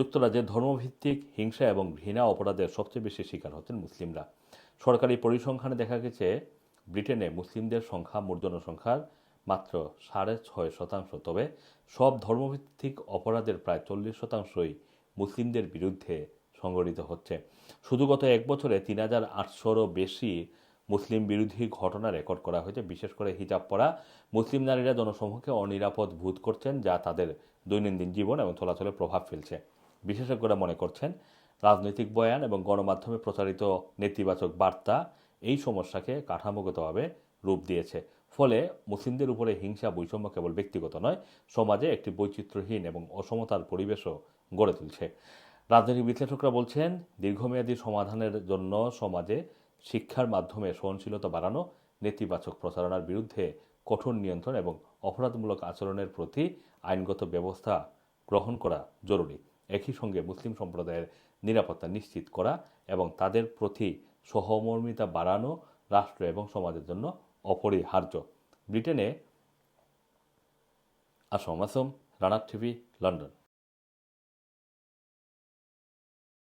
যুক্তরাজ্যে ধর্মভিত্তিক হিংসা এবং ঘৃণা অপরাধের সবচেয়ে বেশি শিকার হচ্ছেন মুসলিমরা। সরকারি পরিসংখ্যানে দেখা গেছে, ব্রিটেনে মুসলিমদের সংখ্যা মোট জনসংখ্যার মাত্র সাড়ে ছয় শতাংশ। তবে সব ধর্মভিত্তিক অপরাধের প্রায় চল্লিশ শতাংশই মুসলিমদের বিরুদ্ধে সংগঠিত হচ্ছে। শুধু গত এক বছরে তিন হাজার আটশোরও বেশি মুসলিম বিরোধী ঘটনা রেকর্ড করা হয়েছে। বিশেষ করে হিজাব পরা মুসলিম নারীরা জনসমূহকে অনিরাপদ বোধ করছেন, যা তাদের দৈনন্দিন জীবন এবং চলাচলে প্রভাব ফেলছে। বিশেষজ্ঞরা মনে করছেন, রাজনৈতিক বয়ান এবং গণমাধ্যমে প্রচারিত নেতিবাচক বার্তা এই সমস্যাকে কাঠামোগতভাবে রূপ দিয়েছে। ফলে মুসলিমদের উপরে হিংসা বৈষম্য কেবল ব্যক্তিগত নয়, সমাজে একটি বৈচিত্র্যহীন এবং অসমতার পরিবেশও গড়ে তুলছে। রাজনৈতিক বিশ্লেষকরা বলছেন, দীর্ঘমেয়াদী সমাধানের জন্য সমাজে শিক্ষার মাধ্যমে সহনশীলতা বাড়ানো, নেতিবাচক প্রচারণার বিরুদ্ধে কঠোর নিয়ন্ত্রণ এবং অপরাধমূলক আচরণের প্রতি আইনগত ব্যবস্থা গ্রহণ করা জরুরি। একই সঙ্গে মুসলিম সম্প্রদায়ের নিরাপত্তা নিশ্চিত করা এবং তাদের প্রতি সহমর্মিতা বাড়ানো রাষ্ট্র এবং সমাজের জন্য অপরিহার্য। ব্রিটেনে, আসম আসম, রানার টিভি, লন্ডন।